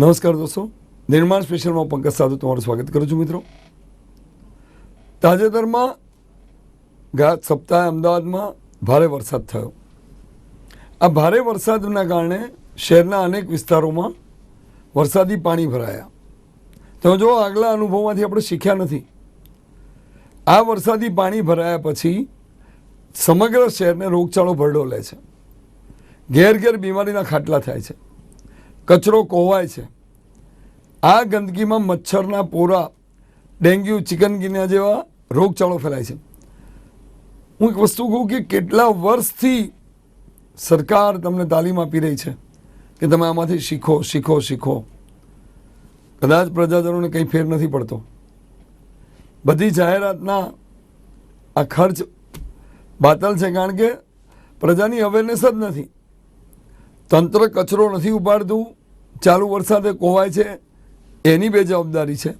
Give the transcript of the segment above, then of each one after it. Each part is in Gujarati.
નમસ્કાર દોસ્તો. નિર્માણ સ્પેશિયલમાં પંકજ સાધુ તમારું સ્વાગત કરું છું મિત્રો. તાજેતરમાં ગત સપ્તાહે અમદાવાદમાં ભારે વરસાદ થયો. આ ભારે વરસાદના કારણે શહેરના અનેક વિસ્તારોમાં વરસાદી પાણી ભરાયા. તો જો આગલા અનુભવમાંથી આપણે શીખ્યા નથી. આ વરસાદી પાણી ભરાયા પછી સમગ્ર શહેરને રોગચાળો ભરડો લે છે. ઘેર ઘેર બીમારીના ખાટલા થાય છે. કચરો કોવાય છે. આ ગંદકીમાં મચ્છરના પોરા, ડેન્ગ્યુ, ચિકનગીના જેવા રોગચાળો ફેલાય છે. હું એક વસ્તુ કહું કે કેટલા વર્ષથી સરકાર તમને તાલીમ આપી રહી છે કે તમે આમાંથી શીખો શીખો શીખો. કદાચ પ્રજાજનોને કંઈ ફેર નથી પડતો. બધી જાહેરાતના આ ખર્ચ બાતલ છે કારણ કે પ્રજાની અવેરનેસ જ નથી. તંત્ર કચરો નથી ઉપાડતું ચાલુ વરસાદે કોવાય છે, એની બે જવાબદારી છે.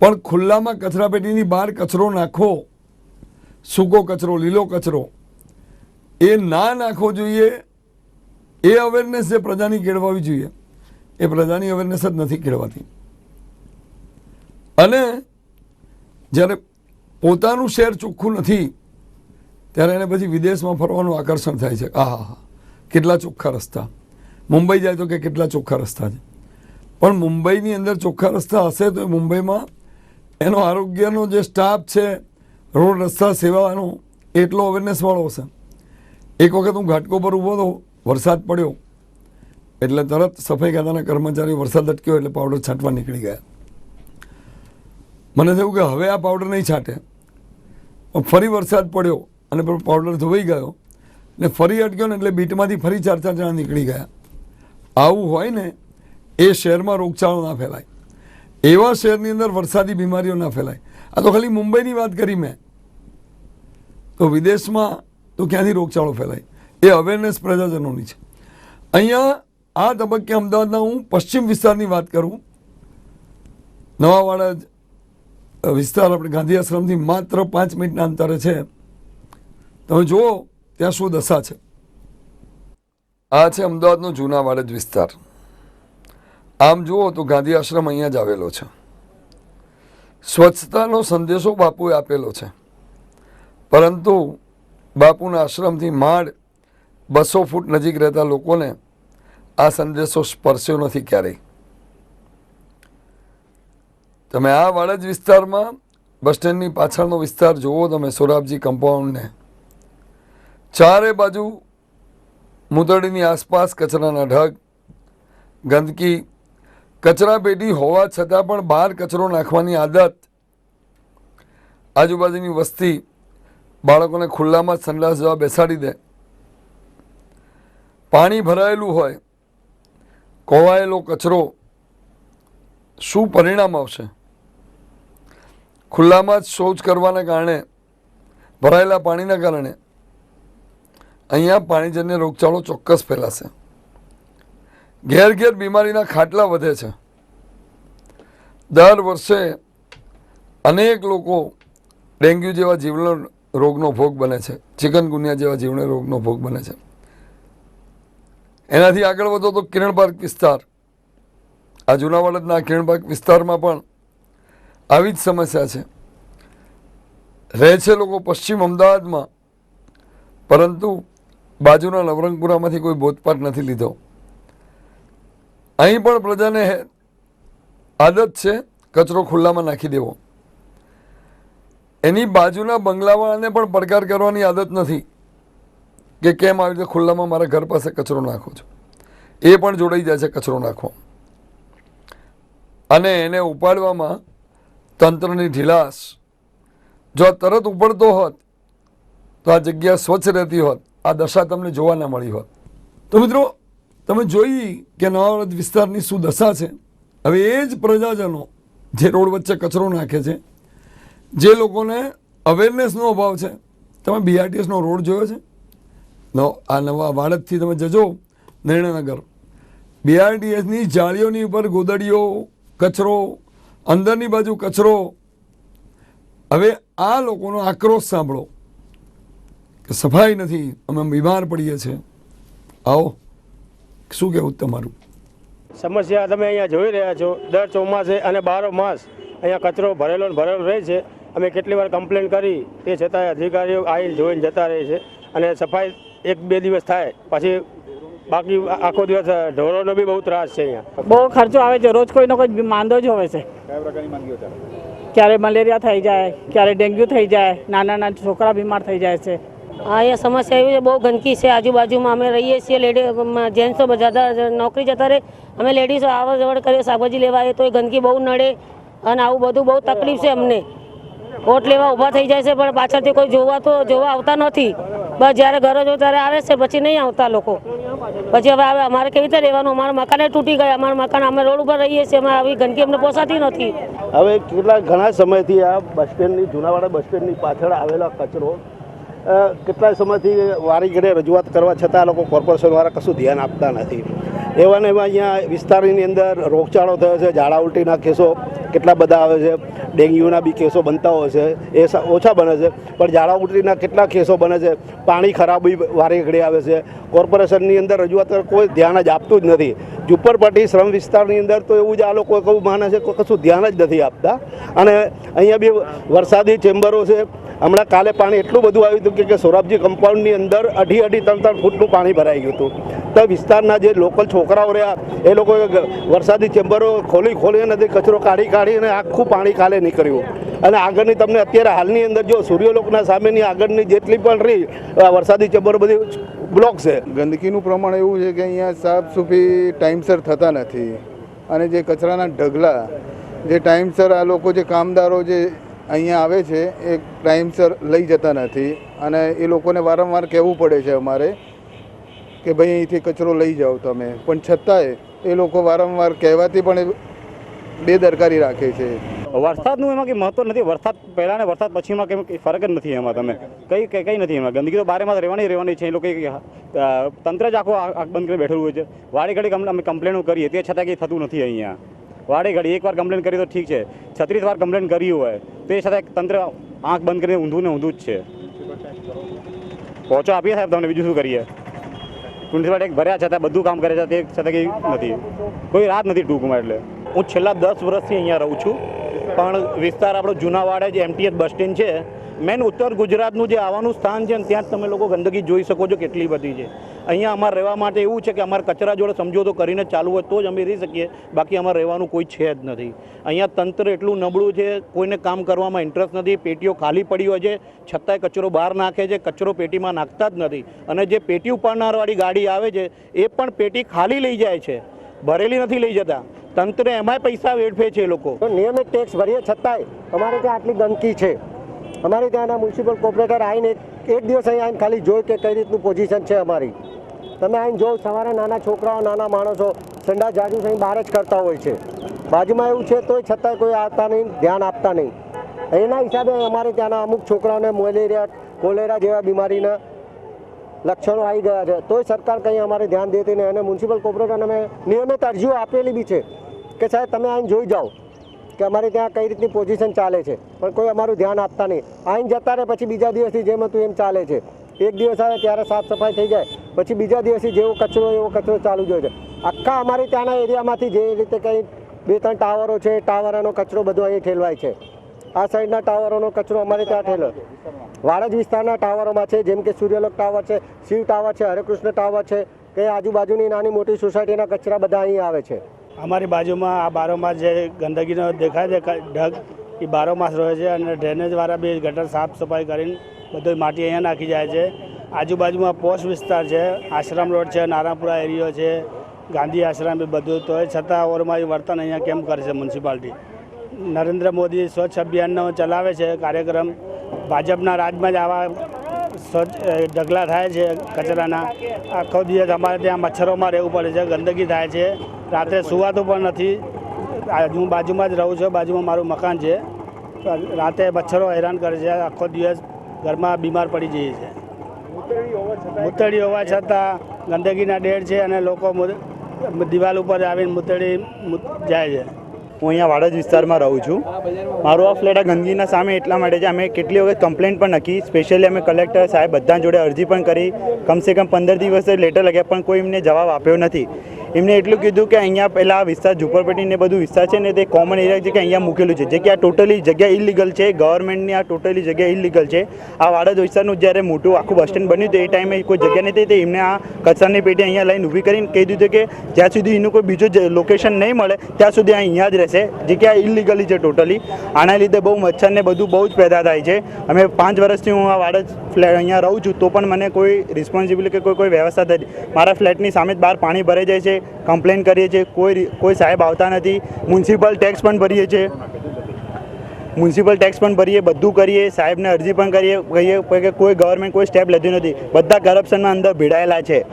પણ ખુલ્લામાં કચરાપેટીની બહાર કચરો નાખો, સૂકો કચરો, લીલો કચરો, એ ના નાખવો જોઈએ. એ અવેરનેસ જે પ્રજાની કેળવાવી જોઈએ, એ પ્રજાની અવેરનેસ જ નથી કેળવાતી. અને જ્યારે પોતાનું શહેર ચોખ્ખું નથી, ત્યારે એને પછી વિદેશમાં ફરવાનું આકર્ષણ થાય છે. આહા હા કેટલા ચોખ્ખા રસ્તા. મુંબઈ જાય તો કે કેટલા ચોખ્ખા રસ્તા છે. પણ મુંબઈની અંદર ચોખ્ખા રસ્તા હશે તો મુંબઈમાં એનો આરોગ્યનો જે સ્ટાફ છે, રોડ રસ્તા સેવાનો એટલો અવેરનેસવાળો હશે. એક વખત હું ઘાટકો પર ઊભો હતો વરસાદ પડ્યો. એટલે તરત સફાઈ ખાતાના કર્મચારીઓ વરસાદ અટક્યો એટલે પાવડર છાંટવા નીકળી ગયા. મને થયું કે હવે આ પાવડર નહીં છાંટે. ફરી વરસાદ પડ્યો અને પાવડર ધોવાઈ ગયો. ને ફરી અટક્યો ને એટલે બીટમાંથી ફરી ચાર ચાર જણા નીકળી ગયા. આવું હોય ને, એ શહેરમાં રોગચાળો ના ફેલાય. એવા શહેરની અંદર વરસાદી બીમારીઓ ના ફેલાય. આ તો ખાલી મુંબઈની વાત કરી મેં. તો વિદેશમાં તો ક્યાંથી રોગચાળો ફેલાય? એ અવેરનેસ પ્રજાજનોની છે. અહીંયા આ તબક્કે અમદાવાદના હું પશ્ચિમ વિસ્તારની વાત કરું. નવાવાડા વિસ્તાર આપણે ગાંધી આશ્રમથી માત્ર પાંચ મિનિટના અંતરે છે. તમે જુઓ, ત્યાં શું દશા છે. આ છે અમદાવાદનો જૂના વાડજ વિસ્તાર. આમ જુઓ તો ગાંધી આશ્રમ અહીંયા જ આવેલો છે. સ્વચ્છતાનો સંદેશો બાપુએ આપેલો છે. પરંતુ બાપુના આશ્રમથી માંડ બસો ફૂટ નજીક રહેતા લોકોને આ સંદેશો સ્પર્શ્યો નથી ક્યારેય. તમે આ વાડજ વિસ્તારમાં બસ સ્ટેન્ડની પાછળનો વિસ્તાર જુઓ, તમે સોરાબજી કમ્પાઉન્ડને ચારે બાજુ મુદડીની આસપાસ કચરાના ઢગ, ગંદકી, કચરા પેટી હોવા છતાં પણ બહાર કચરો નાખવાની આદત. આજુબાજુની વસ્તી બાળકોને ખુલ્લામાં સંડાસ જવા બેસાડી દે. પાણી ભરાયેલું હોય કોવાયેલો કચરો શું પરિણામ આવશે? ખુલ્લામાં જ શૌચ કરવાના કારણે, ભરાયેલા પાણીના કારણે અહીંયા પાણીજન્ય રોગચાળો ચોક્કસ ફેલાશે. ઘેર ઘેર બીમારીના ખાટલા વધે છે. દર વર્ષે અનેક લોકો ડેન્ગ્યુ જેવા જીવલેણ રોગનો ભોગ બને છે. ચિકનગુનિયા જેવા જીવલેણ રોગનો ભોગ બને છે. એનાથી આગળ વધો તો કિરણ પાર્ક વિસ્તાર. આ જૂનાવાડના કિરણ પાર્ક વિસ્તારમાં પણ આવી જ સમસ્યા છે. રહે છે લોકો પશ્ચિમ અમદાવાદમાં. પરંતુ બાજુના નવરંગપુરામાંથી કોઈ બોધપાઠ નથી લીધો. અહીં પણ પ્રજાને આદત છે કચરો ખુલ્લામાં નાખી દેવો. એની બાજુના બંગલાવાળાને પણ પડકાર કરવાની આદત નથી કે કેમ આવી રીતે ખુલ્લામાં મારા ઘર પાસે કચરો નાખો છો. એ પણ જોડાઈ જાય છે કચરો નાખવો. અને એને ઉપાડવામાં તંત્રની ઢીલાસ જો તરત ઉપડતો હોત, તો આ જગ્યા સ્વચ્છ રહેતી હોત. આ દશા તમને જોવા ના મળી હોત. તો મિત્રો, તમે જોઈ કે નવાવરત વિસ્તારની શું દશા છે? હવે એ જ પ્રજાજનો જે રોડ વચ્ચે કચરો નાખે છે, જે લોકોને અવેરનેસનો અભાવ છે. તમે બીઆરટીએસનો રોડ જોયો છે? આ નવા વાડદથી તમે જજો નિર્ણયનગર બીઆરટીએસની જાળીઓની ઉપર ગોદડીઓ, કચરો, અંદરની બાજુ કચરો. હવે આ લોકોનો આક્રોશ સાંભળો. કે સફાઈ નથી અમે બીમાર પડીએ છીએ. આવો શું કહેવું તમારું? સમસ્યા તમે અહીંયા જોઈ રહ્યા છો દર ચોમાસે અને બારો માસ અહીંયા કચરો ભરેલો ને ભરેલો રહે છે. અમે કેટલી વાર કમ્પ્લેન કરી તે છતાંય અધિકારીઓ આવીને જોઈને જતા રહે છે. અને સફાઈ એક બે દિવસ થાય પછી બાકી આખો દિવસ ઢોરોનો બી બહુ ત્રાસ છે અહીંયા. બહુ ખર્ચો આવે છે રોજ કોઈનો કોઈ માંદો જ હોય છે. ક્યારે મલેરિયા થઈ જાય ક્યારે ડેન્ગ્યુ થઈ જાય નાના નાના છોકરા બીમાર થઈ જાય છે. હા, અહીંયા સમસ્યા એવી છે, બહુ ગંદકી છે. આજુબાજુમાં અમે રહીએ છીએ, લેડી જેન્ટ્સો બધા નોકરી જતા રહે. અમે લેડીઝો આવર જવડ કરીએ, શાકભાજી લેવા તો એ ગંદકી બહુ નડે. અને આવું બધું બહુ તકલીફ છે અમને. વોટ લેવા ઊભા થઈ જાય છે, પણ પાછળથી કોઈ જોવા તો, જોવા આવતા નથી. બસ જ્યારે ઘરે જો ત્યારે આવે છે, પછી નહીં આવતા લોકો. પછી હવે આવે, અમારે કેવી રીતે રહેવાનું? અમારા મકાને તૂટી ગયા, અમારા મકાન, અમે રોડ ઉપર રહીએ છીએ અમે આવી ગંદકી અમને પોસાતી નથી. હવે કેટલા ઘણા સમયથી આ બસ સ્ટેન્ડની, જૂનાવાડા બસ સ્ટેન્ડની પાછળ આવેલો કચરો કેટલાય સમયથી વારી ઘડે રજૂઆત કરવા છતાં લોકો કોર્પોરેશનવાળા કશું ધ્યાન આપતા નથી. એવા ને એવા અહીંયા વિસ્તારની અંદર રોગચાળો થયો છે, ઝાડા ઉલટીના કેસો કેટલા બધા આવે છે, ડેન્ગ્યુના બી કેસો બનતા હોય છે, એ ઓછા બને છે. પણ ઝાડા ઉલટીના કેટલા કેસો બને છે, પાણી ખરાબી વારી ઘડી આવે છે. કોર્પોરેશનની અંદર રજૂઆત કોઈ ધ્યાન જ આપતું જ નથી. ઝુંપડપટ્ટી શ્રમ વિસ્તારની અંદર તો એવું જ આ લોકો કહું માને છે કશું ધ્યાન જ નથી આપતા. અને અહીંયા બી વરસાદી ચેમ્બરો છે હમણાં કાલે પાણી એટલું બધું આવ્યું હતું કે- સોરાબજી કમ્પાઉન્ડની અંદર અઢી અઢી ત્રણ ત્રણ ફૂટનું પાણી ભરાઈ ગયું હતું. તો વિસ્તારના જે લોકલ છોકરાઓ રહ્યા, એ લોકોએ વરસાદી ચેમ્બરો ખોલી ખોલી નથી કચરો કાઢી કાઢી અને આખું પાણી કાલે નીકળ્યું. અને આગળની તમને અત્યારે હાલની અંદર જો સૂર્યલોકના સામેની આગળની જેટલી પણ રહી વરસાદી ચેમ્બરો બધી બ્લોક છે. ગંદકીનું પ્રમાણ એવું છે કે અહીંયા સાફ સફાઈ ટાઈમસર થતા નથી. અને જે કચરાના ઢગલા, જે ટાઈમસર આ લોકો જે કામદારો જે અહીંયા આવે છે, એ ટાઈમસર લઈ જતા નથી. અને એ લોકોને વારંવાર કહેવું પડે છે અમારે કે ભાઈ અહીંથી કચરો લઈ જાઓ તમે. પણ છતાંય એ લોકો વારંવાર કહેવાથી પણ બેદરકારી રાખે છે. વરસાદનું એમાં કંઈ મહત્વ નથી. વરસાદ પહેલાં ને વરસાદ પછીમાં કંઈ ફરક જ નથી એમાં તમે. કંઈ કંઈ કંઈ નથી એમાં. ગંદકી તો બારેમાં રહેવાની રહેવાની છે. એ લોકો તંત્ર જ આખું આંખ બંધ કરીને બેઠેલું હોય છે. વાડી ઘડી અમે કમ્પ્લેનો કરીએ. તે છતાં કંઈ થતું નથી અહીંયા. વાડી ઘડી એકવાર કમ્પ્લેન કરી તો ઠીક છે. છત્રીસ વાર કમ્પ્લેન કરી હોય, તો એ છતાં તંત્ર આંખ બંધ કરીને ઊંધું ને ઊંધું જ છે. પહોંચો આપીએ સાહેબ તમને, બીજું શું કરીએ? મ્યુનિસિપાલિટી એક ભર્યા છતાં બધું કામ કરે છે, તે છતાં કંઈ નથી. કોઈ રાત નથી ટૂંકમાં એટલે. હું છેલ્લા દસ વર્ષથી અહીંયા રહું છું, પણ વિસ્તાર આપણો જૂનાવાડા જે એમટીએસ બસ સ્ટેન્ડ છે. મેન ઉત્તર ગુજરાતનું જે આવવાનું સ્થાન છે ને ત્યાં જ તમે લોકો ગંદકી જોઈ શકો છો કેટલી બધી છે. અહીંયા અમારે રહેવા માટે એવું છે કે અમારે કચરા જોડે સમજોતો કરીને ચાલુ હોય તો જ અમે રહી શકીએ. બાકી અમારે રહેવાનું કોઈ છે જ નથી. અહીંયા તંત્ર એટલું નબળું છે, કોઈને કામ કરવામાં ઇન્ટરેસ્ટ નથી, પેટીઓ ખાલી પડી હોય છે, છતાંય કચરો બહાર નાખે છે, કચરો પેટીમાં નાખતા જ નથી. અને જે પેટી ઉપાડનારવાળી ગાડી આવે છે, એ પણ પેટી ખાલી લઈ જાય છે. ભરેલી નથી લઈ જતા. તંત્ર એમાંય પૈસા વેડફે છે એ લોકો નિયમિત ટેક્સ ભરીએ છતાંય અમારે ત્યાં આટલી ગંદકી છે. અમારે ત્યાંના મ્યુનિસિપલ કોર્પોરેટર આવીને એક દિવસ અહીં આવીને ખાલી જોઈ કે કઈ રીતનું પોઝિશન છે અમારી. તમે આવીને જો સવારે નાના છોકરાઓ, નાના માણસો સંડા જાજુ અહીં બહાર જ કરતા હોય છે. બાજુમાં એવું છે તોય છતાંય કોઈ આવતા નહીં, ધ્યાન આપતા નહીં. એના હિસાબે અમારે ત્યાંના અમુક છોકરાઓને મેલેરિયા, કોલેરા જેવા બીમારીના લક્ષણો આવી ગયા છે. તોય સરકાર કંઈ અમારે ધ્યાન દેતી નહીં અને મ્યુનિસિપલ કોર્પોરેટરને અમે નિયમિત અરજીઓ આપેલી બી છે કે સાહેબ તમે આવીને જોઈ જાઓ. કે અમારે ત્યાં કઈ રીતની પોઝિશન ચાલે છે. પણ કોઈ અમારું ધ્યાન આપતા નહીં. આઈને જતા રહે પછી બીજા દિવસથી જેમ હતું એમ ચાલે છે. એક દિવસ આવે ત્યારે સાફ સફાઈ થઈ જાય. પછી બીજા દિવસથી જેવો કચરો એવો કચરો ચાલુ જ હોય છે. આખા અમારે ત્યાંના એરિયામાંથી જે રીતે કંઈ બે ત્રણ ટાવરો છે, ટાવરોનો કચરો બધો અહીં ઠેલવાય છે. આ સાઈડના ટાવરોનો કચરો અમારે ત્યાં ઠેલો વાડજ વિસ્તારના ટાવરોમાં છે, જેમ કે સૂર્યલોક ટાવર છે, શિવ ટાવર છે, હરેકૃષ્ણ ટાવર છે કે આજુબાજુની નાની મોટી સોસાયટીના કચરા બધા અહીં આવે છે. અમારી બાજુમાં આ બારોમાસ જે ગંદકીનો દેખાય છે ઢગ, એ બારોમાસ રહે છે અને ડ્રેનેજવાળા બી ગટર સાફ સફાઈ કરીને બધું માટી અહીંયા નાખી જાય છે. આજુબાજુમાં પોસ્ટ વિસ્તાર છે, આશ્રમ રોડ છે, નારાપુરા એરિયો છે, ગાંધી આશ્રમ એ બધું. તો છતાં ઓરમાં વર્તન અહીંયા કેમ કરે છે મ્યુનિસિપાલિટી? નરેન્દ્ર મોદી સ્વચ્છ અભિયાનનો ચલાવે છે કાર્યક્રમ. ભાજપના રાજમાં જ આવા ઢગલા થાય છે કચરાના. આખો દિવસ અમારે ત્યાં મચ્છરોમાં રહેવું પડે છે, ગંદકી થાય છે. રાત્રે સુવાતું પણ નથી. હું બાજુમાં જ રહું છું, બાજુમાં મારું મકાન છે. રાતે મચ્છરો હેરાન કરે છે, આખો દિવસ ઘરમાં બીમાર પડી જઈએ છે. મૂતળી હોવા છતાં ગંદકીના ડેર છે અને લોકો દિવાલ ઉપર આવીને મૂતળી જાય છે. હું અહીંયા વાડજ વિસ્તારમાં રહું છું. મારો આ ફ્લેટ આ ગંદકીના સામે એટલા માટે છે, અમે કેટલી વખત કમ્પ્લેન પણ નખી સ્પેશિયલી અમે કલેક્ટર સાહેબ બધા જોડે અરજી પણ કરી. કમસે કમ પંદર દિવસ લેટર લગ્યા પણ કોઈ એમને જવાબ આપ્યો નથી. એમને એટલું કીધું કે અહીંયા પહેલાં આ વિસ્તાર ઝુંપડપટ્ટી ને બધું વિસ્તાર છે ને તે કોમન એરિયા છે કે અહીંયા મૂકેલું છે. જે કે આ ટોટલી જગ્યા ઇલીગલ છે ગવર્મેન્ટની આ ટોટલી જગ્યા ઇલીગલ છે. આ વાડજ વિસ્તારનું જ્યારે મોટું આખું બસ સ્ટેન્ડ બન્યું હતું એ ટાઈમે કોઈ જગ્યા નથી તે એમને આ કચરાની પેટી અહીંયા લઈને ઊભી કરીને કહી દીધું કે જ્યાં સુધી એનું કોઈ બીજું લોકેશન નહીં મળે, ત્યાં સુધી અહીંયા જ રહેશે. જે કે આ ઇલીગલી છે ટોટલી આના લીધે બહુ મચ્છરને બધું બહુ જ પેદા થાય છે. અમે પાંચ વર્ષથી હું આ વાડજ ફ્લેટ અહીંયા રહું છું તો પણ મને કોઈ રિસ્પોન્સિબિલિટી કે કોઈ કોઈ વ્યવસ્થા થતી મારા ફ્લેટની સામે જ બહાર પાણી ભરાઈ જાય છે. કમ્પ્લેન કરીએ છીએ. કોઈ કોઈ સાહેબ આવતા નથી. મ્યુનિસિપલ ટેક્સ પણ ભરીએ છીએ. મ્યુનિસિપલ ટેક્સ પણ ભરીએ બધું કરીએ. સાહેબને અરજી પણ કરીએ કહીએ કે કોઈ ગવર્મેન્ટ કોઈ સ્ટેપ લેતું નથી. બધા કરપ્શનમાં અંદર ભીડાયેલા છે.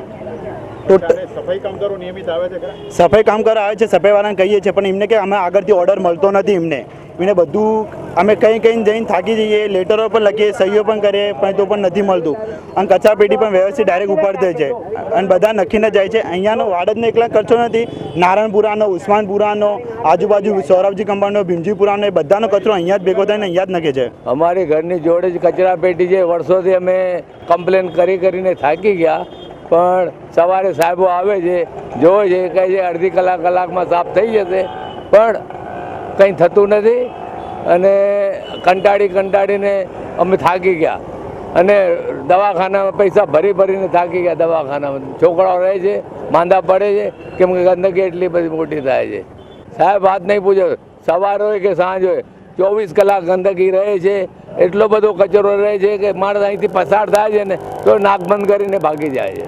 સફાઈ કામદારો નિયમિત આવે છે સફાઈ કામ આવે છે સફાઈવાળાને કહીએ છીએ. પણ એમને કે અમે આગળથી ઓર્ડર મળતો નથી એમને. એમને બધું અમે કંઈ કંઈ જઈને થાકી જઈએ, લેટરો પણ લખીએ, સહીઓ પણ કરીએ, પણ તો પણ નથી મળતું. અને કચરા પેટી પણ વ્યવસ્થિત ડાયરેક્ટ ઉપાડતે છે. અને બધા નખીને જાય છે. અહીંયાનો વાડજનો એકલા ખર્ચો નથી. નારાયણપુરાનો ઉસ્માનપુરાનો, આજુબાજુ સૌરભજી કંપાઉન્ડનો ભીમજીપુરાનો, એ બધાનો કચરો અહીંયા જ ભેગો થઈને અહીંયા જ નખે છે. અમારી ઘરની જોડે જ કચરા પેટી છે. વર્ષોથી અમે કમ્પ્લેન કરી કરીને થાકી ગયા. પણ સવારે સાહેબો આવે છે, જોવે છે, કહે છે અડધી કલાક, કલાકમાં સાફ થઈ જશે. પણ કંઈ થતું નથી. અને કંટાળી કંટાળીને અમે થાકી ગયા. અને દવાખાનામાં પૈસા ભરી ભરીને થાકી ગયા દવાખાનામાં. છોકરાઓ રહે છે, માંદા પડે છે, કેમ કે ગંદકી એટલી બધી મોટી થાય છે. સાહેબ, વાત નહીં પૂછો. સવાર હોય કે સાંજ હોય, ચોવીસ કલાક ગંદકી રહે છે, એટલો બધો કચરો રહે છે કે માણસ અહીંથી પસાર થાય છે ને તો નાક બંધ કરીને ભાગી જાય છે.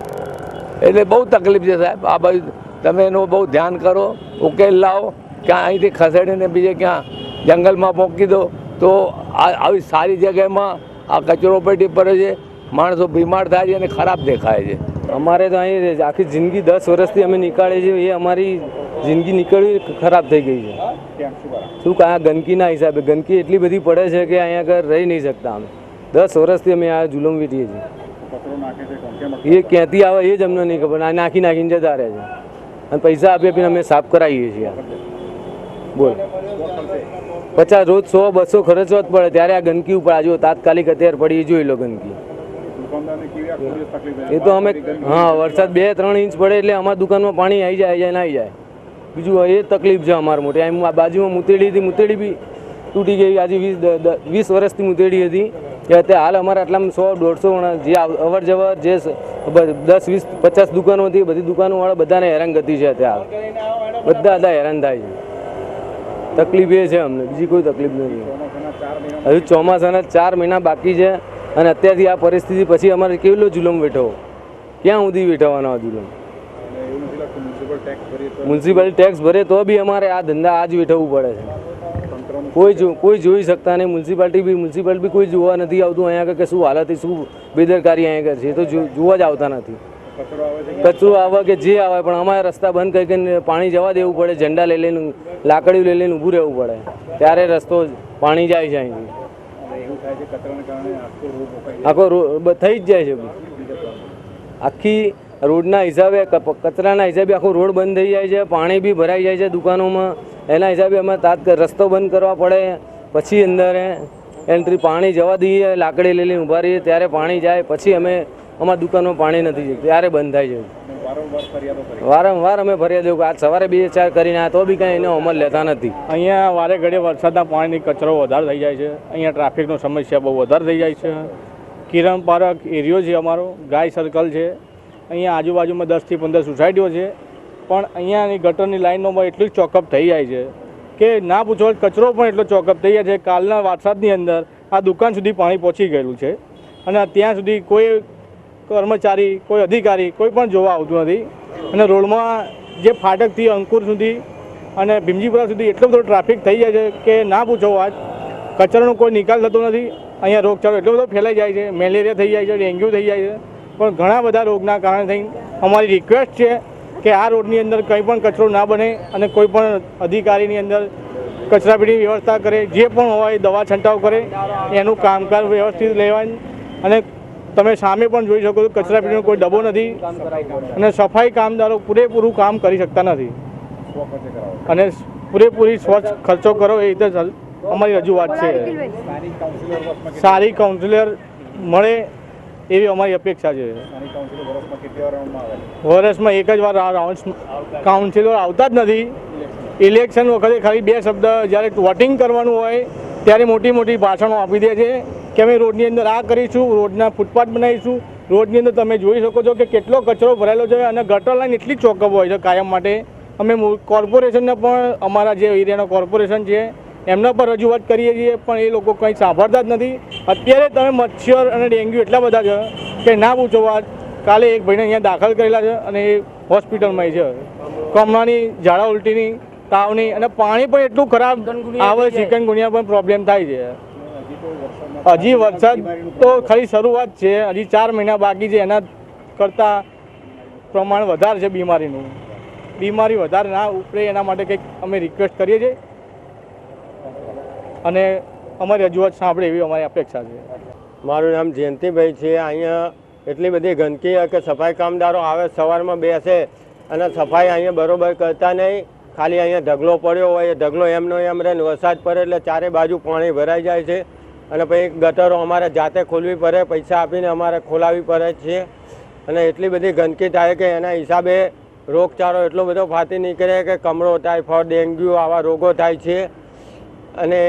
એટલે બહુ તકલીફ છે સાહેબ. આ બાજુ તમે એનું બહુ ધ્યાન કરો, ઉકેલ લાવો. ક્યાં અહીંથી ખસેડીને બીજે ક્યાં જંગલમાં મૂકી દો? તો આવી સારી જગ્યામાં આ કચરો પેટી પડે છે માણસો બીમાર થાય છે અને ખરાબ દેખાય છે. અમારે તો અહીં આખી જિંદગી દસ વર્ષથી અમે નીકાળીએ છીએ. એ અમારી જિંદગી નીકળવી ખરાબ થઈ ગઈ છે. શું આ ગંદકીના હિસાબે. ગંદકી એટલી બધી પડે છે કે અહીંયા આગળ રહી નહીં શકતા અમે. દસ વર્ષથી અમે આ જુલમ વીટીએ છીએ. એ ક્યાંથી આવે એ જ અમને નહીં ખબર. નાખી નાખીને જતા રહે છે. અને પૈસા આપી આપીને અમે સાફ કરાવીએ છીએ. બોલ. પચાસ રોજ સો, બસો ખર્ચવો જ પડે. ત્યારે આ ગંદકી ઉપર આજો તાત્કાલિક અત્યારે પડી જોઈ લો ગંદકી? એ તો અમે હા, વરસાદ બે, ત્રણ ઇંચ પડે એટલે અમારા દુકાનમાં પાણી આવી જાય જાય આવી જાય. બીજું એ તકલીફ છે અમારા મોટી. એમ આ બાજુમાં મુતેડી હતી, મુતેડી બી તૂટી ગઈ. આજે વીસ વીસ વર્ષથી મુતેડી હતી. કે અત્યારે હાલ અમારા આટલામાં સો, દોઢસો જે અવર જવર જે દસ, વીસ, પચાસ દુકાનો હતી બધી દુકાનોવાળા બધાને હેરાનગતિ છે અત્યારે બધા બધા હેરાન થાય છે. તકલીફ એ છે અમને, બીજી કોઈ તકલીફ નથી. હજુ ચોમાસાના ચાર મહિના બાકી છે અને અત્યારથી આ પરિસ્થિતિ પછી અમારે કેટલો જુલમ વેઠવો? ક્યાં સુધી વેઠવાનો આ જુલમ? મ્યુનિસિપલ ટેક્સ ભરે તો બી અમારે આ ધંધા આજ વેઠવવું પડે છે. કોઈ જો, કોઈ જોઈ શકતા નહીં, મ્યુનિસિપાલિટી બી, મ્યુનિસિપલ બી કોઈ જોવા નથી આવતું અહીંયા કે શું હાલત શું બેદરકારી અહીંયા આગળ છે તો જોવા જ આવતા નથી. કચરો આવે કે જે આવે પણ અમારે રસ્તા બંધ કરી કરીને પાણી જવા દેવું પડે ઝંડા લઈ લઈને લાકડીઓ લઈ લઈને ઊભું રહેવું પડે. ત્યારે રસ્તો પાણી જાય છે અહીંથી. આખો રોડ થઈ જ જાય છે આખી રોડના હિસાબે કચરાના હિસાબે આખો રોડ બંધ થઈ જાય છે પાણી બી ભરાઈ જાય છે દુકાનોમાં. એના હિસાબે અમે તાત્કાલિક રસ્તો બંધ કરવા પડે. પછી અંદર એન્ટ્રી પાણી જવા દઈએ લાકડી લઈ લઈને ઊભા રહીએ ત્યારે પાણી જાય પછી અમે અમારા દુકાનમાં પાણી નથી જતું ત્યારે બંધ થાય છે. વારંવાર અમે ફરિયાદ આજ સવારે બે ચાર કરીને આ તો બી કાંઈ એનો અમલ લેતા નથી. અહીંયા વારે ઘડીએ વરસાદના પાણીની કચરો વધારે થઈ જાય છે. અહીંયા ટ્રાફિકનો સમસ્યા બહુ વધારે થઈ જાય છે. કિરણ પાર્ક એરિયો છે અમારો ગાય સર્કલ છે. અહીંયા આજુબાજુમાં દસથી પંદર સોસાયટીઓ છે. પણ અહીંયાની ગટરની લાઈનોમાં એટલું જ ચોકઅપ થઈ જાય છે. કે ના પૂછો, કચરો પણ એટલો ચોકઅપ થઈ જાય છે, કાલના વરસાદની અંદર આ દુકાન સુધી પાણી પહોંચી ગયેલું છે. અને ત્યાં સુધી કોઈ કર્મચારી, કોઈ અધિકારી, કોઈ પણ જોવા આવતું નથી. અને રોડમાં જે ફાટકથી અંકુર સુધી અને ભીમજીપુરા સુધી એટલો બધો ટ્રાફિક થઈ જાય છે કે ના પૂછો વાત. કચરાનો કોઈ નિકાલ થતો નથી. અહીંયા રોગચાળો એટલો બધો ફેલાઈ જાય છે, મેલેરિયા થઈ જાય છે, ડેન્ગ્યુ થઈ જાય છે. પણ ઘણા બધા રોગના કારણે થઈ અમારી રિક્વેસ્ટ છે કે આ રોડની અંદર કંઈ પણ કચરો ના બને અને કોઈ પણ અધિકારીની અંદર કચરાપેટીની વ્યવસ્થા કરે જે પણ હોય દવા છંટાવ કરે એનું કામકાજ વ્યવસ્થિત લેવાય અને તમે સામે પણ જોઈ શકો છો કચરાપેટીનો કોઈ ડબ્બો નથી અને સફાઈ કામદારો પૂરેપૂરું કામ કરી શકતા નથી. અને પૂરેપૂરી સ્વચ્છ ખર્ચો કરો એ રીતે અમારી રજૂઆત છે. સારી કાઉન્સિલર મળે એવી અમારી અપેક્ષા છે. વર્ષમાં એક જ વાર રાઉન્ડ કાઉન્સિલર આવતા જ નથી. ઇલેક્શન વખતે ખાલી બે શબ્દ જ્યારે વોટિંગ કરવાનું હોય ત્યારે મોટી મોટી ભાષણો આપી દે છે કે અમે રોડની અંદર આ કરીશું રોડના ફૂટપાથ બનાવીશું. રોડની અંદર તમે જોઈ શકો છો કે કેટલો કચરો ભરાયેલો છે અને ગટર લાઈન એટલી ચોકઅપ હોય છે કાયમ માટે. અમે કોર્પોરેશનને પણ અમારા જે એરિયાનો કોર્પોરેશન છે એમના પર રજૂઆત કરીએ છીએ પણ એ લોકો કંઈ સાંભળતા જ નથી. અત્યારે તમે મચ્છર અને ડેન્ગ્યુ એટલા બધા છે કે ના પૂછો વાત. કાલે એક ભાઈને અહીંયા દાખલ કરેલા છે અને એ હોસ્પિટલમાં છે. કમળાની ઝાડા ઉલટીની તાવની અને પાણી પણ એટલું ખરાબ આવે ચિકન ગુનિયા પણ પ્રોબ્લેમ થાય છે. હજી વરસાદ તો ખાલી શરૂઆત છે. હજી ચાર મહિના બાકી છે. એના કરતાં પ્રમાણ વધારે છે બીમારીનું. બીમારી વધારે ના ઉપરે એના માટે કંઈક અમે રિક્વેસ્ટ કરીએ છીએ. અને અમારી રજૂઆત સાંભળે એવી અમારી અપેક્ષા છે. મારું નામ જયંતિભાઈ છે. અહીંયા એટલી બધી ગંદકી કે સફાઈ કામદારો આવે, સવારમાં બેસે અને સફાઈ અહીંયા બરોબર કરતા નહીં. ખાલી અહીંયા ઢગલો પડ્યો હોય, એ ઢગલો એમનો એમ રહે વરસાદ પડે એટલે ચારે બાજુ પાણી ભરાઈ જાય છે. અને પછી ગટરો અમારે જાતે ખોલવી પડે, પૈસા આપીને અમારે ખોલાવી પડે છે. અને એટલી બધી ગંદકી થાય કે એના હિસાબે રોગચાળો એટલો બધો ફાટી નીકળે કે કમળો ટાઈફોઇડ ડેન્ગ્યુ, આવા રોગો થાય છે. અને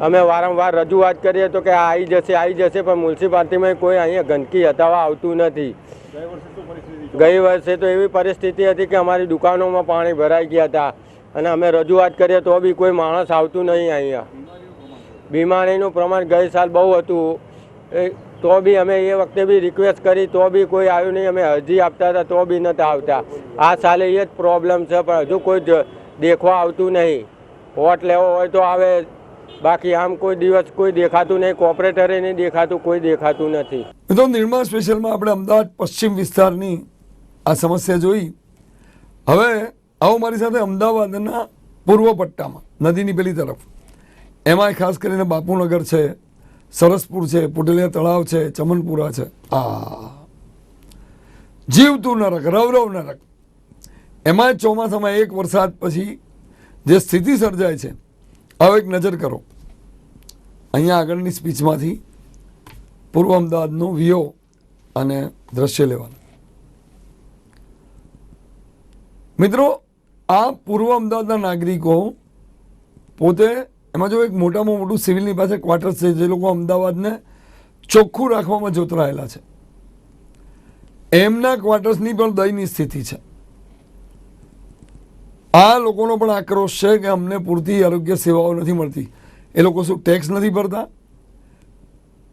અમે વારંવાર રજૂઆત કરીએ તો કે આ આવી જશે આવી જશે પણ મ્યુનિસિપાલિટીમાં કોઈ અહીંયા ગંદકી હટાવવા આવતું નથી. ગઈ વર્ષે તો એવી પરિસ્થિતિ હતી કે અમારી દુકાનોમાં પાણી ભરાઈ ગયા હતા અને અમે રજૂઆત કરીએ તો બી કોઈ માણસ આવતું નહીં અહીંયા. બીમારીનું પ્રમાણ ગઈ સાલ બહુ હતું. એ તો બી અમે એ વખતે બી રિક્વેસ્ટ કરી તો બી કોઈ આવ્યું નહીં. અમે અરજી આપતા હતા તો બી નહોતા આવતા. આ સાલે એ જ પ્રોબ્લેમ છે પણ હજુ કોઈ દેખવા આવતું નહીં. વોટ લેવો હોય તો આવે. બાકી આમ કોઈ દિવસ કોઈ દેખાતું નહીં, કોઓપરેટરે નહીં દેખાતું, કોઈ દેખાતું નથી. મિત્રો, નિર્માણ સ્પેશિયલમાં આપણે અમદાવાદ પશ્ચિમ વિસ્તારની આ સમસ્યા જોઈ. હવે આવો મારી સાથે અમદાવાદના પૂર્વ પટ્ટામાં, નદીની પેલી તરફ. એમાંય ખાસ કરીને બાપુનગર છે, સરસપુર છે પુટલિયા તળાવ છે, ચમનપુરા છે. આ જીવતું નરક, રવરવ નરક. એમાં ચોમાસામાં એક વરસાદ પછી જે સ્થિતિ સર્જાય છે. હવે એક નજર કરો. અહીંયા આગળની સ્પીચમાંથી પૂર્વ અમદાવાદનો વિયો અને દ્રશ્ય લેવાનું. મિત્રો, આ પૂર્વ અમદાવાદના નાગરિકો પોતે એમાં જો એક મોટામાં મોટું સિવિલની પાસે ક્વાર્ટર્સ છે, જે લોકો અમદાવાદને ચોખ્ખું રાખવામાં જોતરાયેલા છે. એમના ક્વાર્ટર્સની પણ દયની સ્થિતિ છે. આ લોકોનો પણ આક્રોશ છે કે અમને પૂરતી આરોગ્ય સેવાઓ નથી મળતી. એ લોકો શું ટેક્સ નથી ભરતા?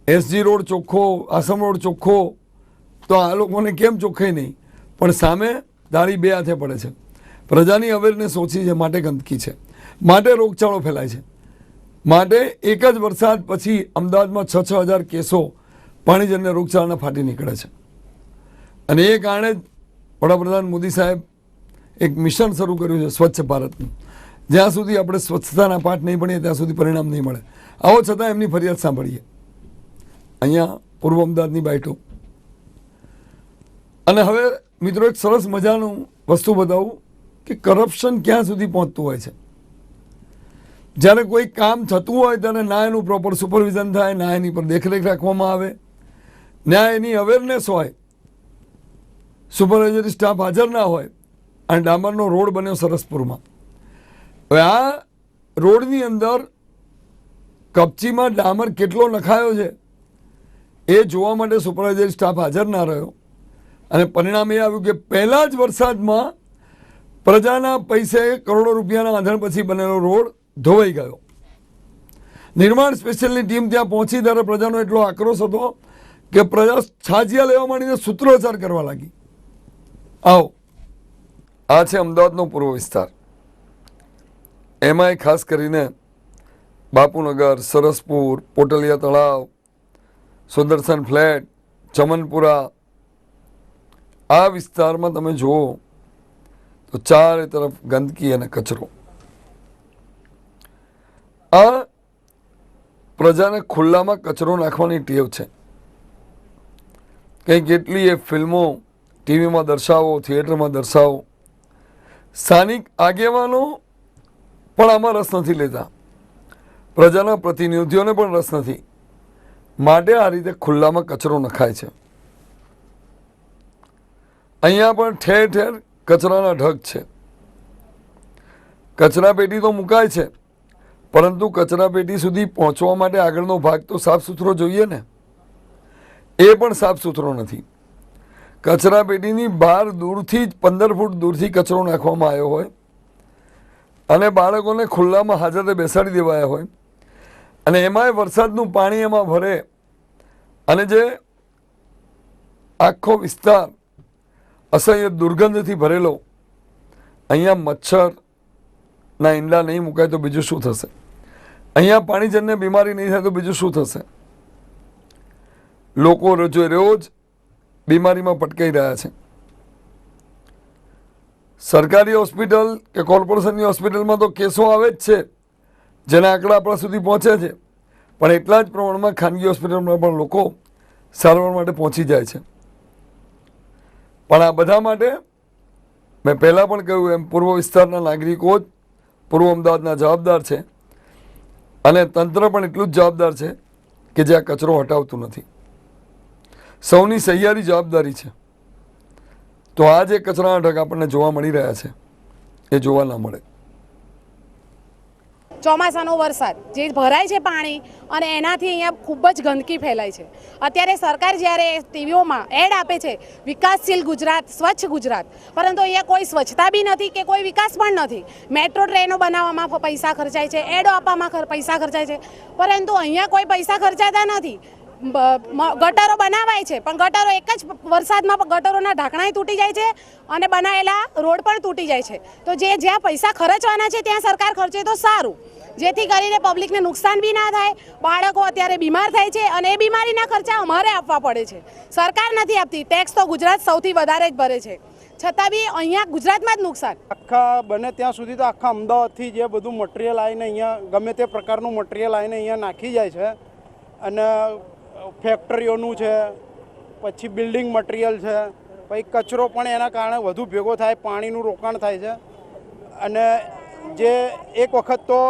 એસજી રોડ ચોખ્ખો, આસામ રોડ ચોખ્ખો, તો આ લોકોને કેમ ચોખ્ખાઈ નહીં? પણ સામે દાળી બે હાથે પડે છે. પ્રજાની અવેરનેસ ઓછી છે, માટે ગંદકી છે. માટે રોગચાળો ફેલાય છે. માટે એક જ વરસાદ પછી અમદાવાદમાં છ છ હજાર કેસો પાણીજન્ય રોગચાળાના ફાટી નીકળે છે. અને એ કારણે જ વડાપ્રધાન મોદી સાહેબ એક મિશન શરૂ કર્યું છે, સ્વચ્છ ભારતનું. જ્યાં સુધી આપણે સ્વચ્છતાના પાઠ નહીં ભણીએ, ત્યાં સુધી પરિણામ નહીં મળે. આવો છતાં એમની ફરિયાદ સાંભળીએ. અહીંયા પૂર્વ અમદાવાદની બાઇટો અને હવે મિત્રો એક સરસ મજાનું વસ્તુ બતાવું કે કરપ્શન ક્યાં સુધી પહોંચતું હોય છે. જ્યારે કોઈ કામ થતું હોય ત્યારે ના એનું પ્રોપર સુપરવિઝન થાય, ના એની પર દેખરેખ રાખવામાં આવે, ના એની અવેરનેસ હોય સુપરવાઇઝરી સ્ટાફ હાજર ના હોય અને ડામરનો રોડ બન્યો સરસપુરમાં હવે આ રોડની અંદર કપચીમાં ડામર કેટલો નખાયો છે, એ જોવા માટે સુપરવાઇઝર સ્ટાફ હાજર ના રહ્યો. અને પરિણામ એ આવ્યું કે પહેલાં જ વરસાદમાં પ્રજાના પૈસે કરોડો રૂપિયાના આંધણ પછી બનેલો રોડ ધોવાઈ ગયો. નિર્માણ સ્પેશિયલની ટીમ ત્યાં પહોંચી ત્યારે પ્રજાનો એટલો આક્રોશ હતો કે પ્રજા છાજિયા લેવા માંડીને સૂત્રોચ્ચાર કરવા લાગી. આવો. આ છે અમદાવાદનો પૂર્વ વિસ્તાર. એમાંય ખાસ કરીને બાપુનગર, સરસપુર, પોટલિયા તળાવ, સુદર્શન ફ્લેટ, ચમનપુરા, આ વિસ્તારમાં તમે જુઓ તો ચારે તરફ ગંદકી અને કચરો. આ પ્રજાને ખુલ્લામાં કચરો નાખવાની ટેવ છે. કંઈ એટલી એ ફિલ્મો ટીવીમાં દર્શાવો, થિયેટરમાં દર્શાવો સ્થાનિક આગેવાનો પણ આમાં રસ નથી લેતા. પ્રજાના પ્રતિનિધિઓને પણ રસ નથી. માટે આ રીતે ખુલ્લામાં કચરો નખાય છે. અહીંયા પણ ઠેર ઠેર કચરાના ઢગ છે. કચરા પેટી તો મુકાય છે, પરંતુ કચરા પેટી સુધી પહોંચવા માટે આગળનો ભાગ તો સાફ સુથરો જોઈએ ને? એ પણ સાફ સુથરો નથી. કચરા પેટીની બહાર દૂરથી જ પંદર ફૂટ દૂરથી કચરો નાખવામાં આવ્યો હોય અને બાળકોને ખુલ્લામાં હાજરે બેસાડી દેવાયા હોય. અને એમાંય વરસાદનું પાણી એમાં ભરે અને જે આખો વિસ્તાર અસહ્ય દુર્ગંધથી ભરેલો, અહીંયા મચ્છરના ઈંડા નહીં મુકાય તો બીજું શું થશે? અહીંયા પાણીજન્ય બીમારી નહીં થાય તો બીજું શું થશે? લોકો રોજે રોજ બીમારીમાં પટકાઈ રહ્યા છે. સરકારી હોસ્પિટલ કે કોર્પોરેશનની હોસ્પિટલમાં તો કેસો આવે જ છે. જેના આંકડા આપણા સુધી પહોંચે છે. પણ એટલા જ પ્રમાણમાં ખાનગી હોસ્પિટલમાં પણ લોકો સારવાર માટે પહોંચી જાય છે. પણ આ બધા માટે મેં પહેલાં પણ કહ્યું એમ, પૂર્વ વિસ્તારના નાગરિકો જ પૂર્વ અમદાવાદના જવાબદાર છે. અને તંત્ર પણ એટલું જ જવાબદાર છે કે જે આ કચરો હટાવતું નથી. સૌની સહિયારી જવાબદારી છે. તો આ જે ઢગ આપણને જોવા મળી રહ્યા છે, એ જોવા ના મળે. ચોમાસાનો વરસાદ, જે ભરાય છે પાણી અને એનાથી અહીંયા ખૂબ જ ગંદકી ફેલાય છે. અત્યારે સરકાર જ્યારે ટીવીઓમાં એડ આપે છે, વિકાસશીલ ગુજરાત, સ્વચ્છ ગુજરાત, પરંતુ અહીંયા કોઈ સ્વચ્છતા બી નથી કે કોઈ વિકાસ પણ નથી. મેટ્રો ટ્રેનો બનાવવામાં પૈસા ખર્ચાય છે, એડો આપવામાં પૈસા ખર્ચાય છે. પરંતુ અહીંયા કોઈ પૈસા ખર્ચાતા નથી. ગટરો બનાવાય છે. પણ ગટરો એક જ વરસાદમાં ગટરોના ઢાંકણાય તૂટી જાય છે અને બનાવેલા રોડ પણ તૂટી જાય છે. તો જે જ્યાં પૈસા ખર્ચવાના છે ત્યાં સરકાર ખર્ચે તો સારું. જેથી કરીને પબ્લિકને નુકસાન બી ના થાય, બાળકો અત્યારે બીમાર થાય છે અને એ બીમારીના ખર્ચા અમારે આપવા પડે છે. સરકાર નથી આપતી ટેક્સ તો ગુજરાત સૌથી વધારે જ ભરે છે. છતાં બી અહીંયા ગુજરાતમાં જ નુકસાન. આખા બને ત્યાં સુધી તો આખા અમદાવાદથી જે બધું મટીરિયલ આવીને અહીંયા ગમે તે પ્રકારનું મટીરિયલ આવીને અહીંયા નાખી જાય છે. અને ફેક્ટરીઓનું છે, પછી બિલ્ડિંગ મટીરિયલ છે, પછી કચરો પણ એના કારણે વધુ ભેગો થાય, પાણીનું રોકાણ થાય છે. અને જે એક વખત તો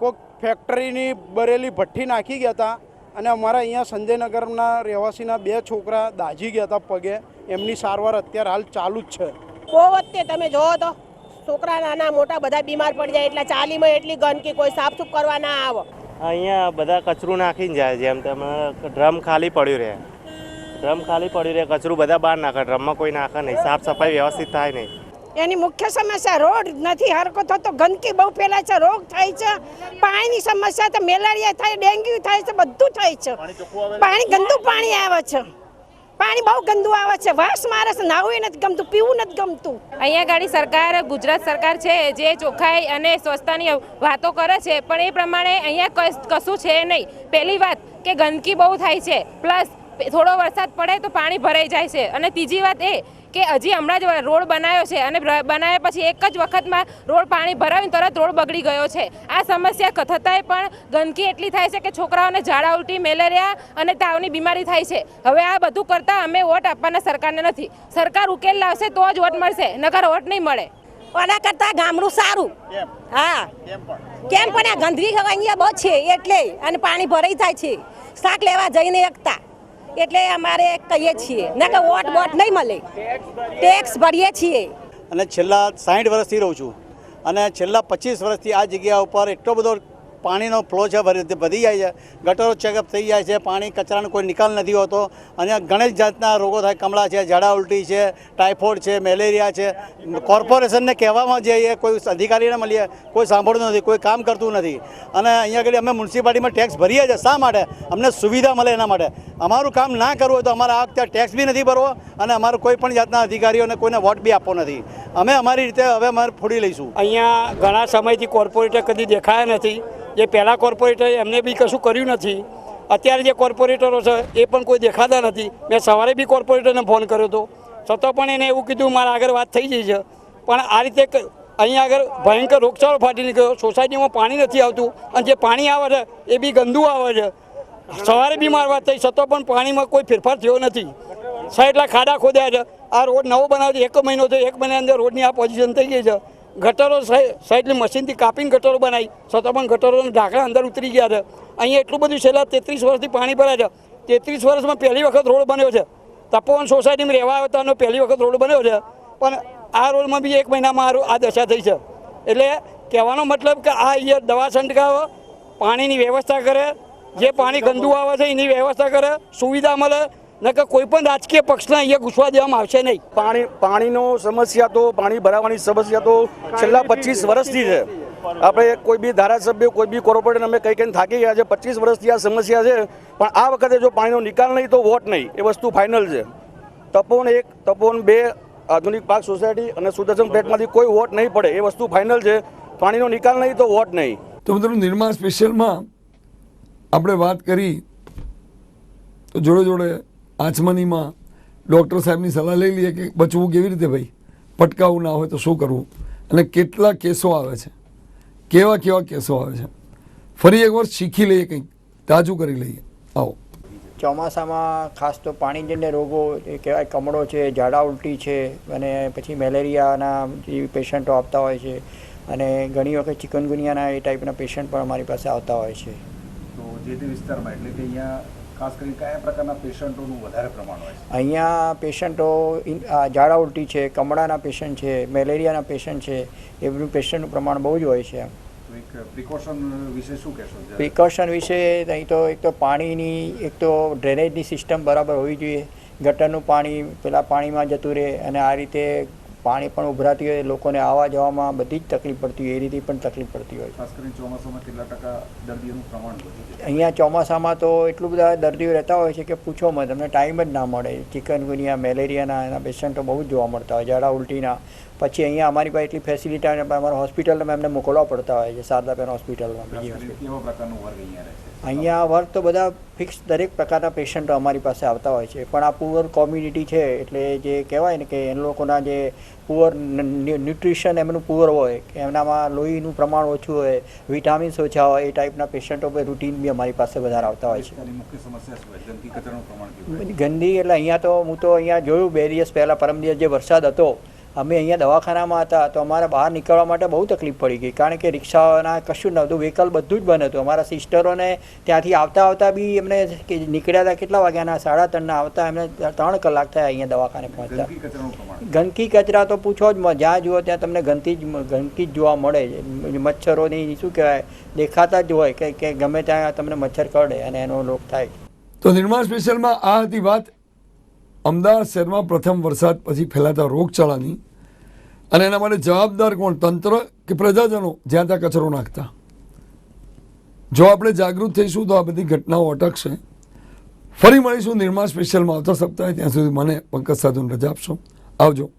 કોઈક ફેક્ટરીની બરેલી ભઠ્ઠી નાખી ગયા હતા અને અમારા અહીંયા સંજયનગરના રહેવાસીના બે છોકરા દાઝી ગયા હતા પગે. એમની સારવાર અત્યારે હાલ ચાલુ જ છે. બહુ વખતે તમે જોવો તો, છોકરા નાના મોટા બધા બીમાર પડી જાય એટલે ચાલીમાં એટલી ગંદકી, કોઈ સાફ સુફ કરવા ના આવે. અહીંયા બધા કચરું નાખીને જાય જેમ તમે ડ્રમ ખાલી પડ્યું રહે. ડ્રમ ખાલી પડ્યું રહે કચરું બધા બહાર નાખે. ડ્રમમાં કોઈ નાખે નહીં. સાફ સફાઈ વ્યવસ્થિત થાય નહીં. એની મુખ્ય સમસ્યા રોડ નથી. હરકો થતો ગંદકી બહુ ફેલાય છે રોગ થાય છે. પાણીની સમસ્યા તો મેલેરિયા થાય ડેન્ગ્યુ થાય છે બધું થાય છે. પાણી ગંદુ પાણી આવે છે. પાણી બહુ ગંદુ આવે છે. વાસ મારે છે. નાહવું નથી ગમતું, પીવું નથી ગમતું. અહીંયા ગાડી સરકાર, ગુજરાત સરકાર છે, જે ચોખ્ખાઈ અને સ્વચ્છતાની વાતો કરે છે, પણ એ પ્રમાણે અહીંયા કશ- છે નહીં. પહેલી વાત કે ગંદકી બહુ થાય છે. પ્લસ, થોડો વરસાદ પડે તો પાણી ભરાઈ જાય છે. અને ત્રીજી વાત એ કે હજી હમણાં જ રોડ બનાવ્યો છે અને બનાવ્યા પછી એક જ વખતમાં રોડ પાણી ભરાવીને તરત રોડ બગડી ગયો છે. આ સમસ્યા થતાંય પણ ગંદકી એટલી થાય છે કે છોકરાઓને ઝાડા ઉલટી મેલેરિયા અને તાવની બીમારી થાય છે. હવે આ બધું કરતાં અમે વોટ આપવાના સરકારને નથી. સરકાર ઉકેલ લાવશે તો જ વોટ મળશે નકર વોટ નહીં મળે. ઓના કરતાં ગામડું સારું. હા. કેમ પણ? આ ગંદકી અહીંયા બહુ છે એટલે અને પાણી ભરાઈ જાય છે. શાક લેવા જઈને એકતા. એટલે અમારે કહીએ છીએ. ના કે વોટ વોટ નહીં મળે. ટેક્સ ભરીએ છીએ. અને છેલ્લા સાઠ વર્ષથી રહું છું. અને છેલ્લા પચીસ વર્ષથી આ જગ્યા ઉપર એટલો બધો પાણીનો ફ્લો છે વધી જાય છે. ગટરો ચેકઅપ થઈ જાય છે, પાણી કચરાનો કોઈ નિકાલ નથી હોતો. અને ઘણી જાતના રોગો થાય, કમળા છે, ઝાડા ઉલટી છે ટાઇફોઇડ છે મેલેરિયા છે. કોર્પોરેશનને કહેવામાં જઈએ કોઈ અધિકારીને મળીએ, કોઈ સાંભળતું નથી, કોઈ કામ કરતું નથી. અને અહીંયા આગળ અમે મ્યુનિસિપાલિટીમાં ટેક્સ ભરીએ છીએ. શા માટે? અમને સુવિધા મળે એના માટે. અમારું કામ ના કરવું હોય તો અમારે આ વખતે ટેક્સ બી નથી ભરવો અને અમારે કોઈ પણ જાતના અધિકારીઓને કોઈને વોટ બી આપવો નથી. અમે અમારી રીતે હવે અમારે ફોડી લઈશું. અહીંયા ઘણા સમયથી કોર્પોરેટર કદી દેખાયા નથી. જે પહેલાં કોર્પોરેટર એમને બી કશું કર્યું નથી. અત્યારે જે કોર્પોરેટરો છે, એ પણ કોઈ દેખાતા નથી. મેં સવારે બી કોર્પોરેટરને ફોન કર્યો હતો. છતાં પણ એને એવું કીધું, મારા આગળ વાત થઈ ગઈ છે. પણ આ રીતે અહીંયા આગળ ભયંકર રોગચાળો ફાટી નીકળ્યો. સોસાયટીમાં પાણી નથી આવતું. અને જે પાણી આવે છે, એ બી ગંદુ આવે છે. સવારે બી મારી વાત થઈ, છતાં પણ પાણીમાં કોઈ ફેરફાર થયો નથી. સાહેબ એટલા ખાડા ખોદ્યા છે. આ રોડ નવો બનાવ્યો એક મહિનો થયો, એક મહિના અંદર રોડની આ પોઝિશન થઈ ગઈ છે. ગટરો સાઈડની મશીનથી કાપીને ગટરો બનાવી. છતાં પણ ગટરોના ઢાંકણા અંદર ઉતરી ગયા છે. અહીંયા એટલું બધું છેલ્લા તેત્રીસ વર્ષથી પાણી ભરાય છે. તેત્રીસ વર્ષમાં પહેલી વખત રોડ બન્યો છે. તપોવન સોસાયટીમાં રહેવા આવ્યો હતો પહેલી વખત રોડ બન્યો છે. પણ આ રોડમાં બી એક મહિનામાં આ દશા થઈ છે. એટલે કહેવાનો મતલબ કે આ અહીંયા દવા છંટકાવ, પાણીની વ્યવસ્થા કરે. જે પાણી ગંદુ આવે છે, એની વ્યવસ્થા કરે, સુવિધા મળે. નકર કોઈ પણ રાજકીય પક્ષને અહીંયા ઘૂસવા દેવામાં આવશે નહીં. પાણી પાણીનો સમસ્યા તો પાણી ભરાવાની સમસ્યા તો છેલ્લા પચીસ વર્ષથી છે. આપણે કોઈ બી ધારાસભ્ય કોઈ બી કોર્પોરેટર અમે કઈ કઈ થાકી ગયા છે. પચીસ વર્ષથી આ સમસ્યા છે. પણ આ વખતે જો પાણીનો નિકાલ નહીં તો વોટ નહીં. એ વસ્તુ ફાઇનલ છે. તપોન એક તપોન બે આધુનિક પાક સોસાયટી અને સુદર્શન પ્લેટમાંથી કોઈ વોટ નહીં પડે. એ વસ્તુ ફાઇનલ છે. પાણીનો નિકાલ નહીં તો વોટ નહીં. તો મિત્રો નિર્માણ સ્પેશિયલમાં આપણે વાત કરી. તો જોડે જોડે આચમનીમાં ડૉક્ટર સાહેબની સલાહ લઈ લઈએ કે બચવું કેવી રીતે ભાઈ? પટકાવું ના હોય તો શું કરવું? અને કેટલા કેસો આવે છે? કેવા કેવા કેસો આવે છે? ફરી એકવાર શીખી લઈએ કંઈક તાજું કરી લઈએ. આવો. ચોમાસામાં ખાસ તો પાણીજન્ય રોગો એ કહેવાય કમળો છે ઝાડા ઉલટી છે અને પછી મેલેરિયાના જે પેશન્ટો આવતા હોય છે અને ઘણી વખત ચિકનગુનિયાના એ ટાઈપના પેશન્ટ પણ અમારી પાસે આવતા હોય છે. તો જે તે વિસ્તારમાં એટલે કે અહીંયા ખાસ કરીને કયા પ્રકારના પેશન્ટોનું વધારે પ્રમાણ હોય છે? અહીંયા પેશન્ટો ઝાડા ઉલટી છે કમળાના પેશન્ટ છે મેલેરિયાના પેશન્ટ છે એમનું પેશન્ટનું પ્રમાણ બહુ જ હોય છે પ્રિકોશન વિશે શું કહેશો પ્રિકોશન વિશે અહીં તો એક તો પાણીની એક તો ડ્રેનેજની સિસ્ટમ બરાબર હોવી જોઈએ. ગટરનું પાણી પેલા પાણીમાં જતું રહે અને આ રીતે પાણી પણ ઉભરાતી હોય લોકોને આવવા જવામાં બધી જ તકલીફ પડતી હોય એ રીતે પણ તકલીફ પડતી હોય. ખાસ કરીને ચોમાસામાં કેટલા ટકા દર્દીઓનું પ્રમાણ અહીંયા ચોમાસામાં તો એટલું બધા દર્દીઓ રહેતા હોય છે કે પૂછો મત તમને ટાઈમ જ ના મળે. ચિકનગુનિયા મેલેરિયાના એના પેશન્ટો બહુ જ જોવા મળતા હોય ઝાડા ઉલટીના. પછી અહીંયા અમારી પાસે એટલી ફેસિલિટી અને અમારા હોસ્પિટલમાં એમને મોકલવા પડતા હોય છે શારદાબેન હોસ્પિટલમાં અહીંયા વર્ગ તો બધા ફિક્સ દરેક પ્રકારના પેશન્ટો અમારી પાસે આવતા હોય છે પણ આ પુઅર કોમ્યુનિટી છે એટલે જે કહેવાય ને કે એ લોકોના જે પુઅર ન્યુટ્રિશન એમનું પુઅર હોય કે એમનામાં લોહીનું પ્રમાણ ઓછું હોય વિટામિન્સ ઓછા હોય એ ટાઈપના પેશન્ટો પર રૂટીન બી અમારી પાસે વધારે આવતા હોય છે. ગંદી એટલે અહીંયા તો હું તો અહીંયા જોયું બે દિવસ પહેલાં પરમ દિવસ જે વરસાદ હતો અમે અહીંયા દવાખાનામાં હતા તો અમારે બહાર નીકળવા માટે બહુ તકલીફ પડી ગઈ કારણ કે રિક્ષાઓના કશું નહોતું વ્હીકલ બધું જ બંધ હતું. અમારા સિસ્ટરોને ત્યાંથી આવતા આવતા બી એમને કે નીકળ્યા હતા કેટલા વાગ્યાના સાડા ત્રણના આવતા એમને ત્રણ કલાક થયા અહીંયા દવાખાને પહોંચતા. ગંદકી કચરાનું પ્રમાણ. ગંદકી કચરા તો પૂછો જ જ્યાં જુઓ ત્યાં તમને ગંદકી જ ગંદકી જ જોવા મળે છે. મચ્છરોની શું કહેવાય દેખાતા જ હોય કે કે ગમે ત્યાં તમને મચ્છર કરડે અને એનો રોગ થાય. તો નિર્માણ સ્પેશિયલમાં આ હતી વાત. અમદાવાદ શહેરમાં પ્રથમ વરસાદ, પછી ફેલાતા રોગચાળાની અને એના માટે જવાબદાર કોણ? તંત્ર કે પ્રજાજનો? જ્યાં ત્યાં કચરો નાખતા. જો આપણે જાગૃત થઈશું તો આ બધી ઘટનાઓ અટકશે. ફરી મળીશું નિર્માણ સ્પેશિયલમાં આવતા સપ્તાહે. ત્યાં સુધી મને પંકજ સાધુને રજા આપશો. આવજો.